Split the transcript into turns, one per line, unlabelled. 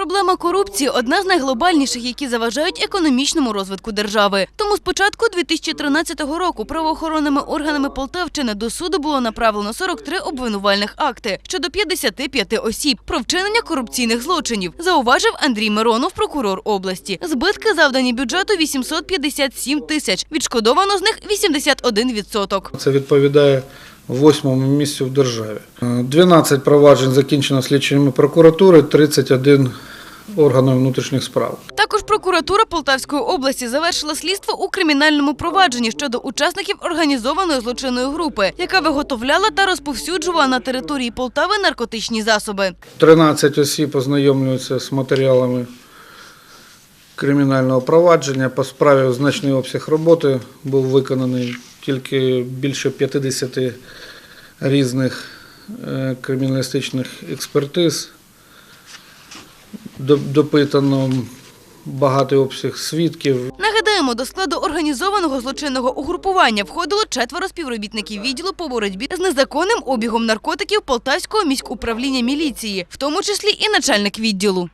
Проблема корупції одна з найглобальніших, які заважають економічному розвитку держави. Тому з початку 2013 року правоохоронними органами Полтавщини до суду було направлено 43 обвинувальних акти щодо 55 осіб про вчинення корупційних злочинів, зауважив Андрій Миронов, прокурор області. Збитки завдані бюджету 857 тисяч. Відшкодовано з них 81%.
Це відповідає восьмому місцю в державі. Е, 12 проваджень закінчено слідчими прокуратури, 31 органів внутрішніх справ.
Також прокуратура Полтавської області завершила слідство у кримінальному провадженні щодо учасників організованої злочинної групи, яка виготовляла та розповсюджувала на території Полтави наркотичні засоби.
13 осіб ознайомлюються з матеріалами кримінального провадження. По справі значний обсяг роботи був виконаний тільки більше 50 різних е, криміналістичних експертиз. До- Допитано багатий обсяг свідків.
Нагадаємо, до складу організованого злочинного угрупування входило четверо співробітників відділу по боротьбі з незаконним обігом наркотиків Полтавського міськуправління міліції, в тому числі і начальник відділу.